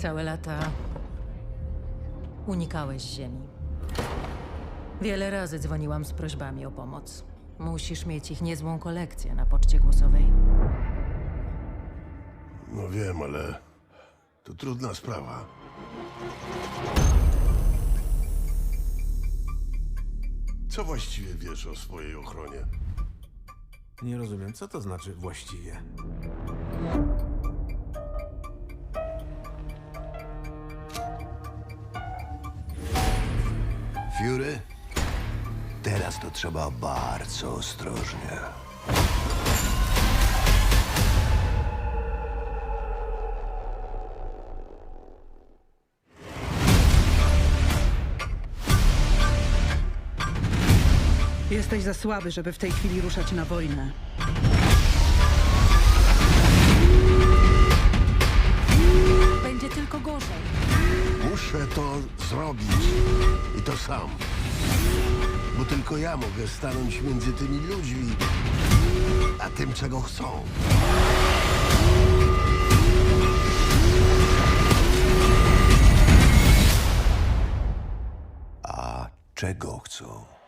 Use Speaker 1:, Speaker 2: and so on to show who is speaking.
Speaker 1: Całe lata unikałeś ziemi. Wiele razy dzwoniłam z prośbami o pomoc. Musisz mieć ich niezłą kolekcję na poczcie głosowej.
Speaker 2: No wiem, ale to trudna sprawa. Co właściwie wiesz o swojej ochronie?
Speaker 3: Nie rozumiem, co to znaczy właściwie.
Speaker 4: Fury? Teraz to trzeba bardzo ostrożnie.
Speaker 5: Jesteś za słaby, żeby w tej chwili ruszać na wojnę.
Speaker 1: Będzie tylko gorzej.
Speaker 2: Muszę to zrobić. I to sam. Bo tylko ja mogę stanąć między tymi ludźmi, a tym, czego chcą.
Speaker 4: A czego chcą?